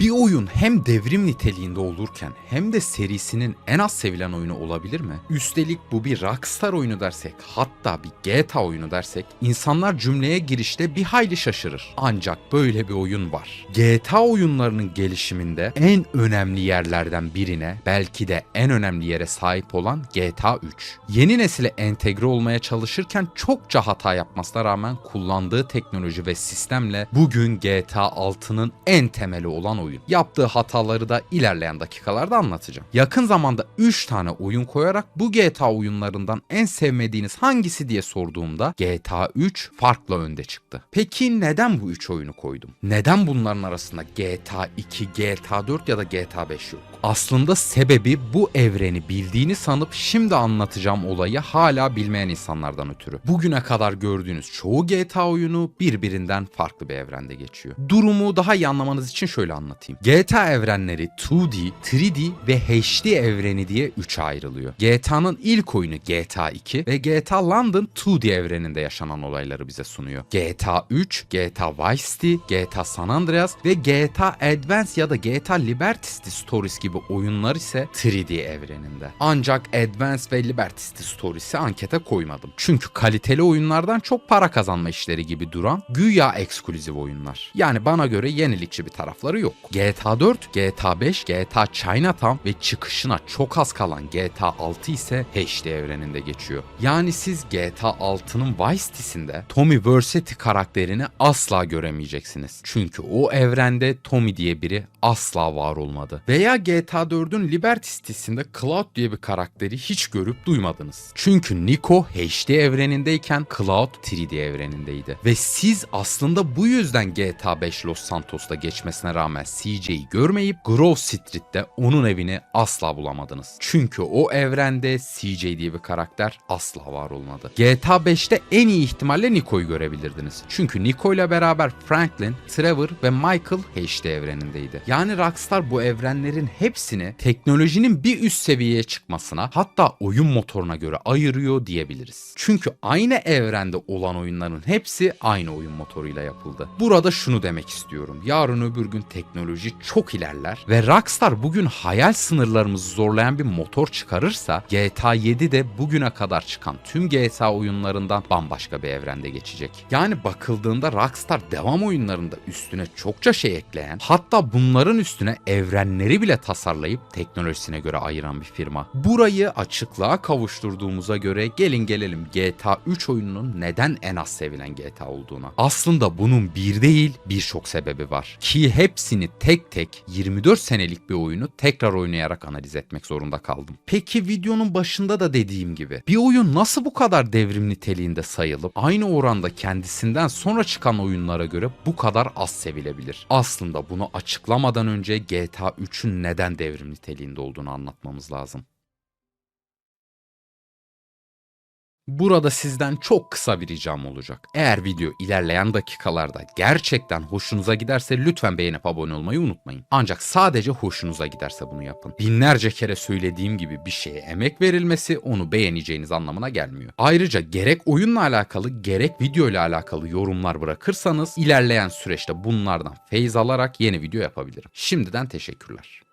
Bir oyun hem devrim niteliğinde olurken hem de serisinin en az sevilen oyunu olabilir mi? Üstelik bu bir Rockstar oyunu dersek hatta bir GTA oyunu dersek insanlar cümleye girişte bir hayli şaşırır. Ancak böyle bir oyun var. GTA oyunlarının gelişiminde en önemli yerlerden birine belki de en önemli yere sahip olan GTA 3. Yeni nesile entegre olmaya çalışırken çokça hata yapmasına rağmen kullandığı teknoloji ve sistemle bugün GTA 6'nın en temeli olan oyun. Yaptığı hataları da ilerleyen dakikalarda anlatacağım. Yakın zamanda 3 tane oyun koyarak bu GTA oyunlarından en sevmediğiniz hangisi diye sorduğumda GTA 3 farklı önde çıktı. Peki neden bu 3 oyunu koydum? Neden bunların arasında GTA 2, GTA 4 ya da GTA 5 yok? Aslında sebebi bu evreni bildiğini sanıp şimdi anlatacağım olayı hala bilmeyen insanlardan ötürü. Bugüne kadar gördüğünüz çoğu GTA oyunu birbirinden farklı bir evrende geçiyor. Durumu daha iyi anlamanız için şöyle anlatayım. GTA evrenleri 2D, 3D ve HD evreni diye 3'e ayrılıyor. GTA'nın ilk oyunu GTA 2 ve GTA London 2D evreninde yaşanan olayları bize sunuyor. GTA 3, GTA Vice City, GTA San Andreas ve GTA Advance ya da GTA Liberty City Stories gibi oyunlar ise 3D evreninde. Ancak Advance ve Liberty City Stories'i ankete koymadım. Çünkü kaliteli oyunlardan çok para kazanma işleri gibi duran güya ekskluzif oyunlar. Yani bana göre yenilikçi bir tarafları yok. GTA 4, GTA 5, GTA Chinatown ve çıkışına çok az kalan GTA 6 ise HD evreninde geçiyor. Yani siz GTA 6'nın Vice City'sinde Tommy Vercetti karakterini asla göremeyeceksiniz. Çünkü o evrende Tommy diye biri asla var olmadı. Veya GTA 4'ün Liberty City'sinde Cloud diye bir karakteri hiç görüp duymadınız. Çünkü Nico HD evrenindeyken Cloud 3D evrenindeydi. Ve siz aslında bu yüzden GTA 5 Los Santos'ta geçmesine rağmen CJ'yi görmeyip Grove Street'te onun evini asla bulamadınız. Çünkü o evrende CJ diye bir karakter asla var olmadı. GTA 5'te en iyi ihtimalle Nico'yu görebilirdiniz. Çünkü Nico ile beraber Franklin, Trevor ve Michael HD evrenindeydi. Yani Rockstar bu evrenlerin hepsini teknolojinin bir üst seviyeye çıkmasına hatta oyun motoruna göre ayırıyor diyebiliriz. Çünkü aynı evrende olan oyunların hepsi aynı oyun motoruyla yapıldı. Burada şunu demek istiyorum. Yarın öbür gün teknoloji çok ilerler ve Rockstar bugün hayal sınırlarımızı zorlayan bir motor çıkarırsa GTA 7 de bugüne kadar çıkan tüm GTA oyunlarından bambaşka bir evrende geçecek. Yani bakıldığında Rockstar devam oyunlarında üstüne çokça şey ekleyen hatta bunların üstüne evrenleri bile tasarlayıp teknolojisine göre ayıran bir firma. Burayı açıklığa kavuşturduğumuza göre gelin gelelim GTA 3 oyununun neden en az sevilen GTA olduğuna. Aslında bunun bir değil birçok sebebi var. Ki hepsini tek tek 24 senelik bir oyunu tekrar oynayarak analiz etmek zorunda kaldım. Peki videonun başında da dediğim gibi bir oyun nasıl bu kadar devrim niteliğinde sayılıp aynı oranda kendisinden sonra çıkan oyunlara göre bu kadar az sevilebilir? Aslında bunu açıklamadan önce GTA 3'ün neden devrim niteliğinde olduğunu anlatmamız lazım. Burada sizden çok kısa bir ricam olacak. Eğer video ilerleyen dakikalarda gerçekten hoşunuza giderse lütfen beğenip abone olmayı unutmayın. Ancak sadece hoşunuza giderse bunu yapın. Binlerce kere söylediğim gibi bir şeye emek verilmesi onu beğeneceğiniz anlamına gelmiyor. Ayrıca gerek oyunla alakalı gerek video ile alakalı yorumlar bırakırsanız ilerleyen süreçte bunlardan feyz alarak yeni video yapabilirim. Şimdiden teşekkürler.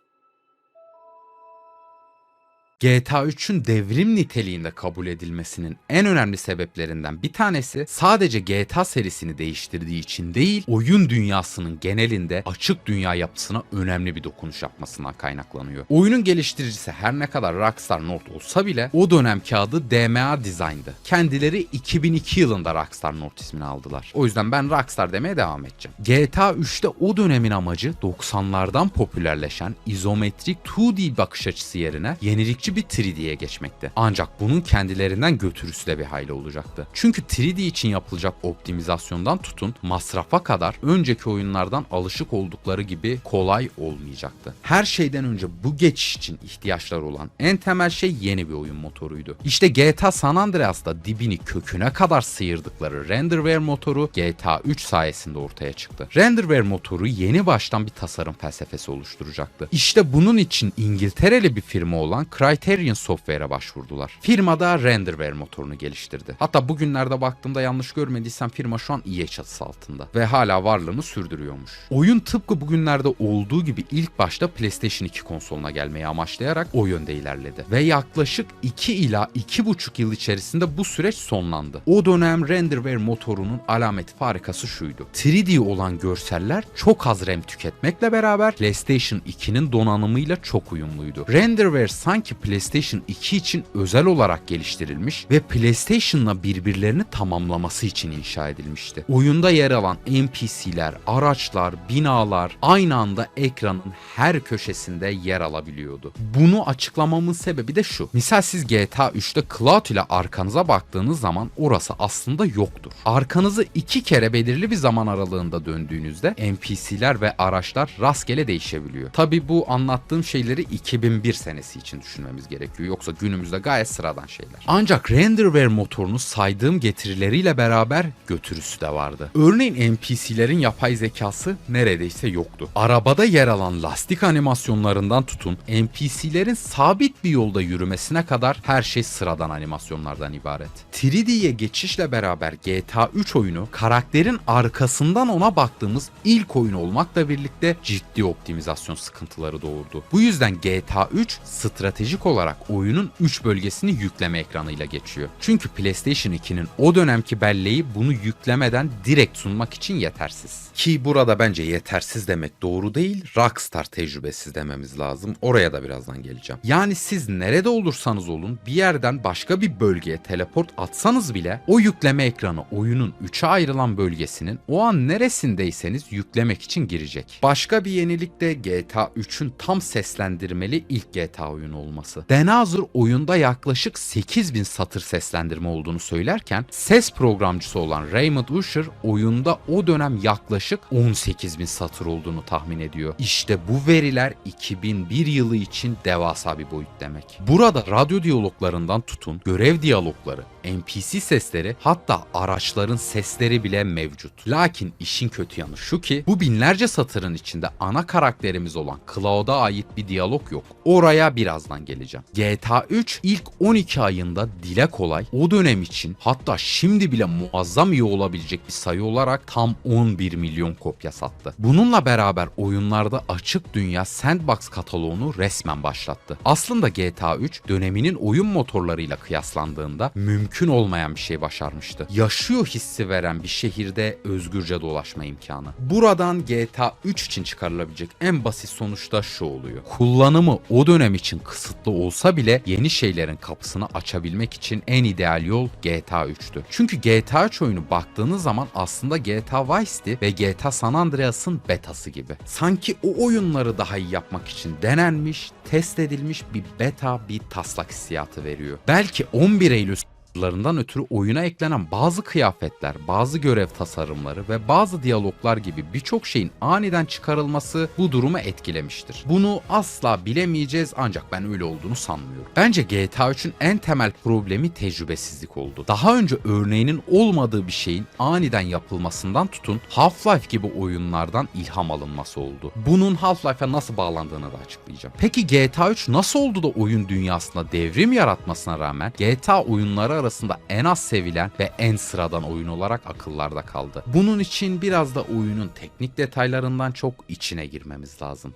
GTA 3'ün devrim niteliğinde kabul edilmesinin en önemli sebeplerinden bir tanesi sadece GTA serisini değiştirdiği için değil, oyun dünyasının genelinde açık dünya yapısına önemli bir dokunuş yapmasından kaynaklanıyor. Oyunun geliştiricisi her ne kadar Rockstar North olsa bile o dönemki adı DMA Design'dı. Kendileri 2002 yılında Rockstar North ismini aldılar. O yüzden ben Rockstar demeye devam edeceğim. GTA 3'te o dönemin amacı 90'lardan popülerleşen izometrik 2D bakış açısı yerine yenilikçi bir 3D'ye geçmekte. Ancak bunun kendilerinden götürüsü de bir hayli olacaktı. Çünkü 3D için yapılacak optimizasyondan tutun masrafa kadar önceki oyunlardan alışık oldukları gibi kolay olmayacaktı. Her şeyden önce bu geçiş için ihtiyaçları olan en temel şey yeni bir oyun motoruydu. İşte GTA San Andreas'ta dibini köküne kadar sıyırdıkları Renderware motoru GTA 3 sayesinde ortaya çıktı. Renderware motoru yeni baştan bir tasarım felsefesi oluşturacaktı. İşte bunun için İngiltereli bir firma olan Cry Criterion Software'e başvurdular. Firma da Renderware motorunu geliştirdi. Hatta bugünlerde baktığımda yanlış görmediysem firma şu an EA çatısı altında ve hala varlığını sürdürüyormuş. Oyun tıpkı bugünlerde olduğu gibi ilk başta PlayStation 2 konsoluna gelmeyi amaçlayarak o yönde ilerledi. Ve yaklaşık 2 ila 2,5 yıl içerisinde bu süreç sonlandı. O dönem Renderware motorunun alamet farikası şuydu. 3D olan görseller çok az RAM tüketmekle beraber PlayStation 2'nin donanımıyla çok uyumluydu. Renderware sanki PlayStation 2 için özel olarak geliştirilmiş ve PlayStation'la birbirlerini tamamlaması için inşa edilmişti. Oyunda yer alan NPC'ler, araçlar, binalar aynı anda ekranın her köşesinde yer alabiliyordu. Bunu açıklamamın sebebi de şu. Misal siz GTA 3'te Cloud ile arkanıza baktığınız zaman orası aslında yoktur. Arkanızı iki kere belirli bir zaman aralığında döndüğünüzde NPC'ler ve araçlar rastgele değişebiliyor. Tabi bu anlattığım şeyleri 2001 senesi için düşünmemiz gerekiyor. Yoksa günümüzde gayet sıradan şeyler. Ancak Renderware motorunu saydığım getirileriyle beraber götürüsü de vardı. Örneğin NPC'lerin yapay zekası neredeyse yoktu. Arabada yer alan lastik animasyonlarından tutun NPC'lerin sabit bir yolda yürümesine kadar her şey sıradan animasyonlardan ibaret. 3D'ye geçişle beraber GTA 3 oyunu karakterin arkasından ona baktığımız ilk oyun olmakla birlikte ciddi optimizasyon sıkıntıları doğurdu. Bu yüzden GTA 3 stratejik olarak oyunun 3 bölgesini yükleme ekranıyla geçiyor. Çünkü PlayStation 2'nin o dönemki belleği bunu yüklemeden direkt sunmak için yetersiz. Ki burada bence yetersiz demek doğru değil, Rockstar tecrübesiz dememiz lazım. Oraya da birazdan geleceğim. Yani siz nerede olursanız olun bir yerden başka bir bölgeye teleport atsanız bile o yükleme ekranı oyunun 3'e ayrılan bölgesinin o an neresindeyseniz yüklemek için girecek. Başka bir yenilik de GTA 3'ün tam seslendirmeli ilk GTA oyunu olması. Dan Houser oyunda yaklaşık 8000 satır seslendirme olduğunu söylerken ses programcısı olan Raymond Usher oyunda o dönem yaklaşık 18.000 satır olduğunu tahmin ediyor. İşte bu veriler 2001 yılı için devasa bir boyut demek. Burada radyo diyaloglarından tutun, görev diyalogları, NPC sesleri hatta araçların sesleri bile mevcut. Lakin işin kötü yanı şu ki bu binlerce satırın içinde ana karakterimiz olan Cloud'a ait bir diyalog yok. Oraya birazdan geleceğim. GTA 3 ilk 12 ayında dile kolay o dönem için hatta şimdi bile muazzam iyi olabilecek bir sayı olarak tam 11 milyon kopya sattı. Bununla beraber oyunlarda açık dünya sandbox kataloğunu resmen başlattı. Aslında GTA 3 döneminin oyun motorlarıyla kıyaslandığında mümkün olmayan bir şey başarmıştı. Yaşıyor hissi veren bir şehirde özgürce dolaşma imkanı. Buradan GTA 3 için çıkarılabilecek en basit sonuç da şu oluyor. Kullanımı o dönem için kısıtlı olsa bile yeni şeylerin kapısını açabilmek için en ideal yol GTA 3'tü. Çünkü GTA 3 oyunu baktığınız zaman aslında GTA Vice City ve GTA San Andreas'ın betası gibi. Sanki o oyunları daha iyi yapmak için denenmiş, test edilmiş bir beta bir taslak hissiyatı veriyor. Belki 11 Eylül larından ötürü oyuna eklenen bazı kıyafetler, bazı görev tasarımları ve bazı diyaloglar gibi birçok şeyin aniden çıkarılması bu durumu etkilemiştir. Bunu asla bilemeyeceğiz ancak ben öyle olduğunu sanmıyorum. Bence GTA 3'ün en temel problemi tecrübesizlik oldu. Daha önce örneğinin olmadığı bir şeyin aniden yapılmasından tutun Half-Life gibi oyunlardan ilham alınması oldu. Bunun Half-Life'a nasıl bağlandığını da açıklayacağım. Peki GTA 3 nasıl oldu da oyun dünyasında devrim yaratmasına rağmen GTA oyunları arasında en az sevilen ve en sıradan oyun olarak akıllarda kaldı. Bunun için biraz da oyunun teknik detaylarından çok içine girmemiz lazım.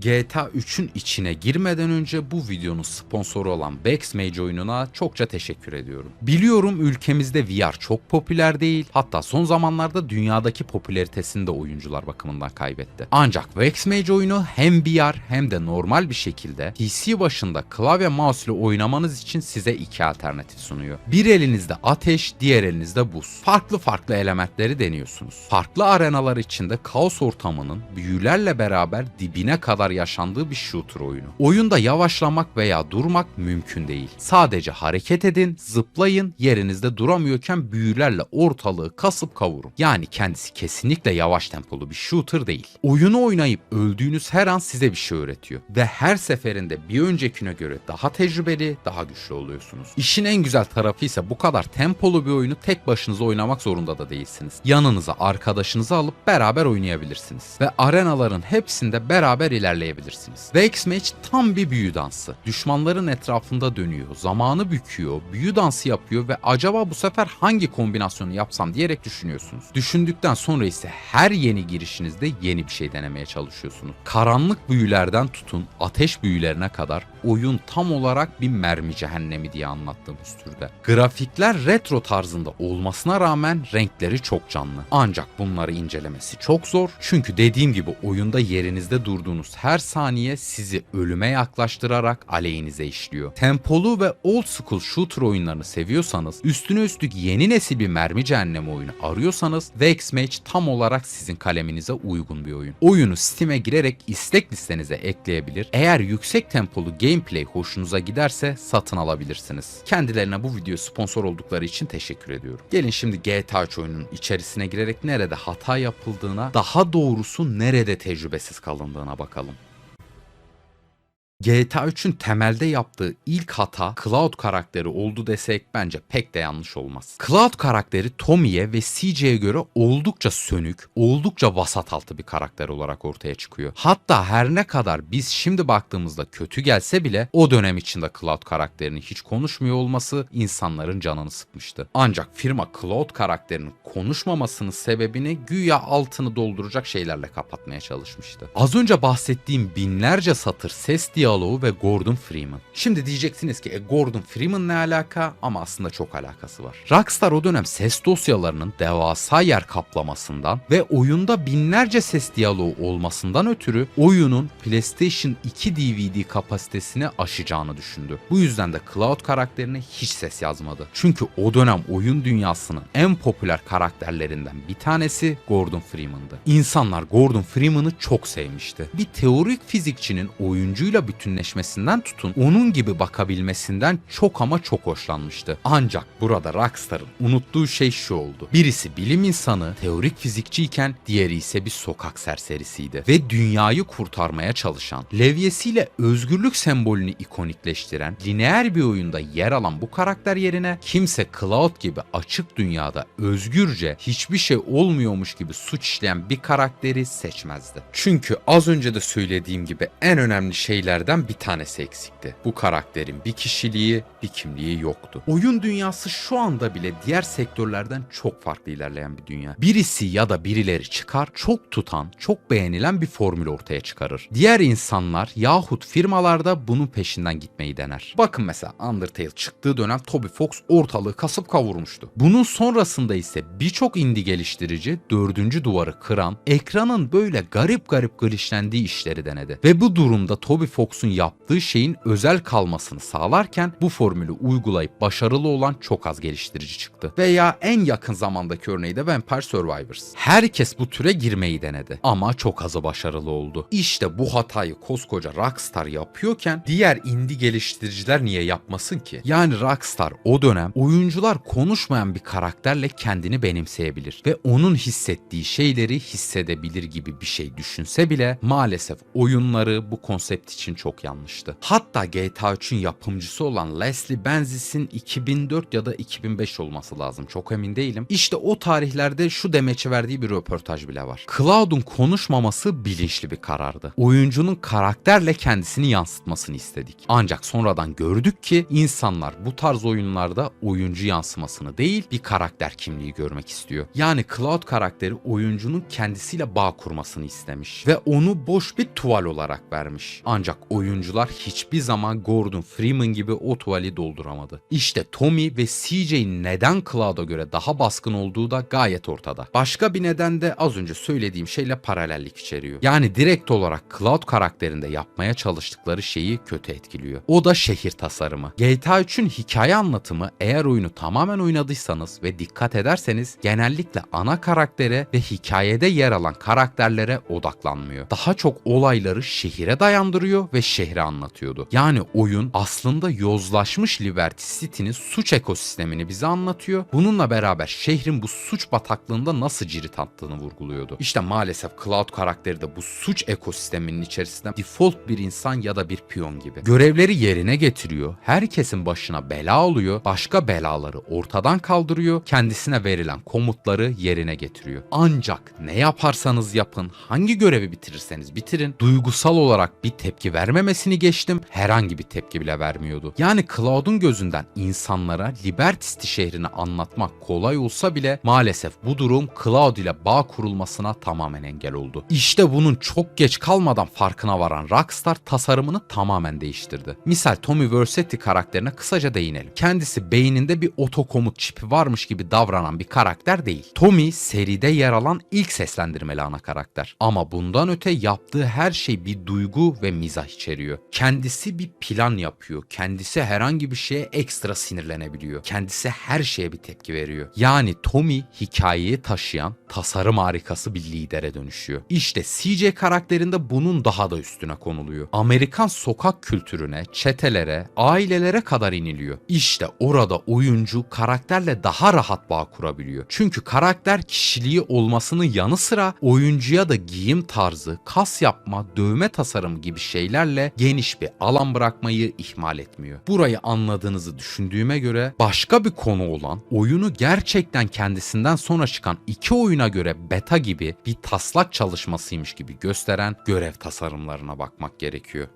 GTA 3'ün içine girmeden önce bu videonun sponsoru olan Backsmage oyununa çokça teşekkür ediyorum. Biliyorum ülkemizde VR çok popüler değil, hatta son zamanlarda dünyadaki popülaritesini de oyuncular bakımından kaybetti. Ancak Backsmage oyunu hem VR hem de normal bir şekilde PC başında klavye mouse ile oynamanız için size iki alternatif sunuyor. Bir elinizde ateş, diğer elinizde buz. Farklı farklı elementleri deniyorsunuz. Farklı arenalar içinde kaos ortamının büyülerle beraber dibine kadar yaşandığı bir shooter oyunu. Oyunda yavaşlamak veya durmak mümkün değil. Sadece hareket edin, zıplayın, yerinizde duramıyorken büyülerle ortalığı kasıp kavurun. Yani kendisi kesinlikle yavaş tempolu bir shooter değil. Oyunu oynayıp öldüğünüz her an size bir şey öğretiyor. Ve her seferinde bir öncekine göre daha tecrübeli, daha güçlü oluyorsunuz. İşin en güzel tarafı ise bu kadar tempolu bir oyunu tek başınıza oynamak zorunda da değilsiniz. Yanınıza arkadaşınızı alıp beraber oynayabilirsiniz. Ve arenaların hepsinde beraber ilerleyebilirsiniz ilerleyebilirsiniz. Ve X-Match tam bir büyü dansı. Düşmanların etrafında dönüyor, zamanı büküyor, büyü dansı yapıyor ve acaba bu sefer hangi kombinasyonu yapsam diyerek düşünüyorsunuz. Düşündükten sonra ise her yeni girişinizde yeni bir şey denemeye çalışıyorsunuz. Karanlık büyülerden tutun ateş büyülerine kadar oyun tam olarak bir mermi cehennemi diye anlattığımız türde. Grafikler retro tarzında olmasına rağmen renkleri çok canlı. Ancak bunları incelemesi çok zor. Çünkü dediğim gibi oyunda yerinizde durduğunuz her saniye sizi ölüme yaklaştırarak aleyhinize işliyor. Tempolu ve old school shooter oyunlarını seviyorsanız, üstüne üstlük yeni nesil bir mermi cehennemi oyunu arıyorsanız Vex Match tam olarak sizin kaleminize uygun bir oyun. Oyunu Steam'e girerek istek listenize ekleyebilir. Eğer yüksek tempolu gameplay hoşunuza giderse satın alabilirsiniz. Kendilerine bu video sponsor oldukları için teşekkür ediyorum. Gelin şimdi GTA 3 oyunun içerisine girerek nerede hata yapıldığına, daha doğrusu nerede tecrübesiz kalındığına bakalım. GTA 3'ün temelde yaptığı ilk hata Cloud karakteri oldu desek bence pek de yanlış olmaz. Cloud karakteri Tommy'ye ve CJ'ye göre oldukça sönük, oldukça vasat altı bir karakter olarak ortaya çıkıyor. Hatta her ne kadar biz şimdi baktığımızda kötü gelse bile o dönem içinde Cloud karakterinin hiç konuşmuyor olması insanların canını sıkmıştı. Ancak firma Cloud karakterinin konuşmamasının sebebini güya altını dolduracak şeylerle kapatmaya çalışmıştı. Az önce bahsettiğim binlerce satır ses diyaloğu ve Gordon Freeman. Şimdi diyeceksiniz ki e, Gordon Freeman ne alaka ama aslında çok alakası var. Rockstar o dönem ses dosyalarının devasa yer kaplamasından ve oyunda binlerce ses diyaloğu olmasından ötürü oyunun PlayStation 2 DVD kapasitesini aşacağını düşündü. Bu yüzden de Cloud karakterine hiç ses yazmadı. Çünkü o dönem oyun dünyasının en popüler karakterlerinden bir tanesi Gordon Freeman'dı. İnsanlar Gordon Freeman'ı çok sevmişti. Bir teorik fizikçinin oyuncuyla bütünleşmesinden tutun onun gibi bakabilmesinden çok ama çok hoşlanmıştı. Ancak burada Rockstar'ın unuttuğu şey şu oldu. Birisi bilim insanı, teorik fizikçiyken diğeri ise bir sokak serserisiydi. Ve dünyayı kurtarmaya çalışan, levyesiyle özgürlük sembolünü ikonikleştiren, lineer bir oyunda yer alan bu karakter yerine kimse Cloud gibi açık dünyada özgürce hiçbir şey olmuyormuş gibi suç işleyen bir karakteri seçmezdi. Çünkü az önce de söylediğim gibi en önemli şeylerden bir tanesi eksikti. Bu karakterin bir kişiliği, bir kimliği yoktu. Oyun dünyası şu anda bile diğer sektörlerden çok farklı ilerleyen bir dünya. Birisi ya da birileri çıkar, çok tutan, çok beğenilen bir formül ortaya çıkarır. Diğer insanlar yahut firmalarda bunun peşinden gitmeyi dener. Bakın mesela Undertale çıktığı dönem Toby Fox ortalığı kasıp kavurmuştu. Bunun sonrasında ise birçok indie geliştirici dördüncü duvarı kıran, ekranın böyle garip garip glitchlendiği işleri denedi. Ve bu durumda Toby Fox'un yaptığı şeyin özel kalmasını sağlarken bu formülü uygulayıp başarılı olan çok az geliştirici çıktı. Veya en yakın zamandaki örneği de Vampire Survivors. Herkes bu türe girmeyi denedi ama çok azı başarılı oldu. İşte bu hatayı koskoca Rockstar yapıyorken diğer indie geliştiriciler niye yapmasın ki? Yani Rockstar o dönem oyuncular konuşmayan bir karakterle kendini benimseyebilir ve onun hissettiği şeyleri hissedebilir gibi bir şey düşünse bile maalesef oyunları bu konsept için çok yanlıştı. Hatta GTA 3'ün yapımcısı olan Leslie Benzis'in 2004 ya da 2005 olması lazım. Çok emin değilim. İşte o tarihlerde şu demeçi verdiği bir röportaj bile var. Cloud'un konuşmaması bilinçli bir karardı. Oyuncunun karakterle kendisini yansıtmasını istedik. Ancak sonradan gördük ki insanlar bu tarz oyunlarda oyuncu yansımasını değil bir karakter kimliği görmek istiyor. Yani Cloud karakteri oyuncunun kendisiyle bağ kurmasını istemiş ve onu boş bir tuval olarak vermiş. Ancak oyuncular hiçbir zaman Gordon Freeman gibi o tuvali dolduramadı. İşte Tommy ve CJ'in neden Cloud'a göre daha baskın olduğu da gayet ortada. Başka bir neden de az önce söylediğim şeyle paralellik içeriyor. Yani direkt olarak Cloud karakterinde yapmaya çalıştıkları şeyi kötü etkiliyor. O da şehir tasarımı. GTA 3'ün hikaye anlatımı eğer oyunu tamamen oynadıysanız ve dikkat ederseniz genellikle ana karaktere ve hikayede yer alan karakterlere odaklanmıyor. Daha çok olayları şehire dayandırıyor ve ve şehri anlatıyordu. Yani oyun aslında yozlaşmış Liberty City'nin suç ekosistemini bize anlatıyor. Bununla beraber şehrin bu suç bataklığında nasıl cirit attığını vurguluyordu. İşte maalesef Cloud karakteri de bu suç ekosisteminin içerisinde default bir insan ya da bir piyon gibi. Görevleri yerine getiriyor, herkesin başına bela oluyor, başka belaları ortadan kaldırıyor, kendisine verilen komutları yerine getiriyor. Ancak ne yaparsanız yapın, hangi görevi bitirirseniz bitirin, duygusal olarak bir tepki vermemesini geçtim, herhangi bir tepki bile vermiyordu. Yani Cloud'un gözünden insanlara Liberty City şehrini anlatmak kolay olsa bile maalesef bu durum Cloud ile bağ kurulmasına tamamen engel oldu. İşte bunun çok geç kalmadan farkına varan Rockstar tasarımını tamamen değiştirdi. Misal Tommy Vercetti karakterine kısaca değinelim. Kendisi beyninde bir otokomut çipi varmış gibi davranan bir karakter değil. Tommy seride yer alan ilk seslendirmeli ana karakter. Ama bundan öte yaptığı her şey bir duygu ve mizah içeriyor. Kendisi bir plan yapıyor. Kendisi herhangi bir şeye ekstra sinirlenebiliyor. Kendisi her şeye bir tepki veriyor. Yani Tommy hikayeyi taşıyan tasarım harikası bir lidere dönüşüyor. İşte CJ karakterinde bunun daha da üstüne konuluyor. Amerikan sokak kültürüne, çetelere, ailelere kadar iniliyor. İşte orada oyuncu karakterle daha rahat bağ kurabiliyor. Çünkü karakter kişiliği olmasının yanı sıra oyuncuya da giyim tarzı, kas yapma, dövme tasarımı gibi şeylerle geniş bir alan bırakmayı ihmal etmiyor. Burayı anladığınızı düşündüğüme göre başka bir konu olan oyunu gerçekten kendisinden sonra çıkan iki oyuna göre beta gibi bir taslak çalışmasıymış gibi gösteren görev tasarımlarına bakmak gerekiyor.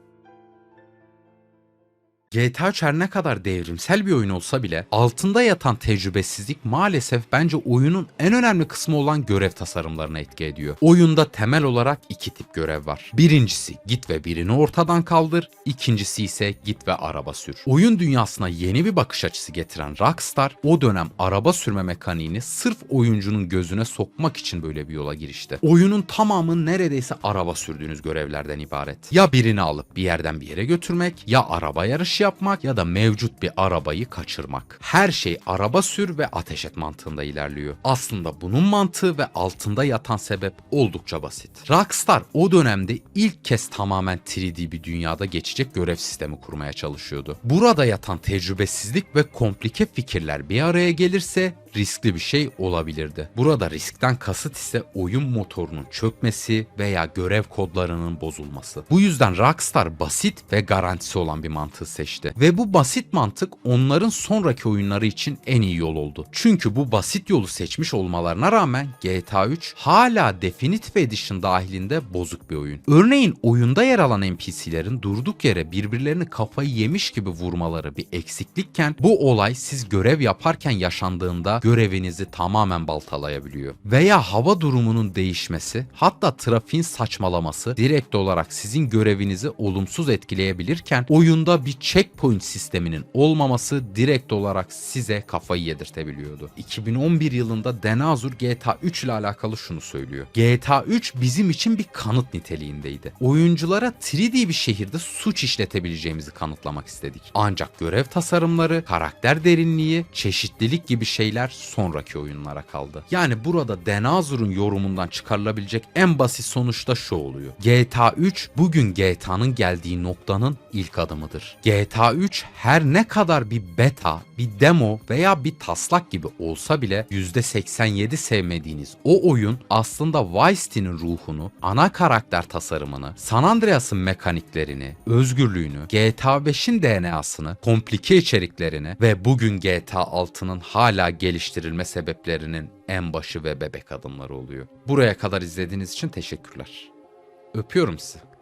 GTA 3 her ne kadar devrimsel bir oyun olsa bile altında yatan tecrübesizlik maalesef bence oyunun en önemli kısmı olan görev tasarımlarına etki ediyor. Oyunda temel olarak iki tip görev var. Birincisi git ve birini ortadan kaldır, ikincisi ise git ve araba sür. Oyun dünyasına yeni bir bakış açısı getiren Rockstar o dönem araba sürme mekaniğini sırf oyuncunun gözüne sokmak için böyle bir yola girişti. Oyunun tamamı neredeyse araba sürdüğünüz görevlerden ibaret. Ya birini alıp bir yerden bir yere götürmek, ya araba yarışı yapmak ya da mevcut bir arabayı kaçırmak. Her şey araba sür ve ateş et mantığında ilerliyor. Aslında bunun mantığı ve altında yatan sebep oldukça basit. Rockstar o dönemde ilk kez tamamen 3D bir dünyada geçecek görev sistemi kurmaya çalışıyordu. Burada yatan tecrübesizlik ve komplike fikirler bir araya gelirse riskli bir şey olabilirdi. Burada riskten kasıt ise oyun motorunun çökmesi veya görev kodlarının bozulması. Bu yüzden Rockstar basit ve garantisi olan bir mantığı seçti. Ve bu basit mantık onların sonraki oyunları için en iyi yol oldu. Çünkü bu basit yolu seçmiş olmalarına rağmen GTA 3 hala Definitive Edition dahilinde bozuk bir oyun. Örneğin oyunda yer alan NPC'lerin durduk yere birbirlerini kafayı yemiş gibi vurmaları bir eksiklikken bu olay siz görev yaparken yaşandığında görevinizi tamamen baltalayabiliyor. Veya hava durumunun değişmesi, hatta trafiğin saçmalaması direkt olarak sizin görevinizi olumsuz etkileyebilirken oyunda bir checkpoint sisteminin olmaması direkt olarak size kafayı yedirtebiliyordu. 2011 yılında Denazur GTA 3 ile alakalı şunu söylüyor. GTA 3 bizim için bir kanıt niteliğindeydi. Oyunculara 3D bir şehirde suç işletebileceğimizi kanıtlamak istedik. Ancak görev tasarımları, karakter derinliği, çeşitlilik gibi şeyler sonraki oyunlara kaldı. Yani burada Denazur'un yorumundan çıkarılabilecek en basit sonuç da şu oluyor. GTA 3 bugün GTA'nın geldiği noktanın ilk adımıdır. GTA 3 her ne kadar bir beta, bir demo veya bir taslak gibi olsa bile %87 sevmediğiniz o oyun aslında Vice City'nin ruhunu, ana karakter tasarımını, San Andreas'ın mekaniklerini, özgürlüğünü, GTA 5'in DNA'sını, komplike içeriklerini ve bugün GTA 6'nın hala geliştirilme sebeplerinin en başı ve bebek adımları oluyor. Buraya kadar izlediğiniz için teşekkürler. Öpüyorum sizi.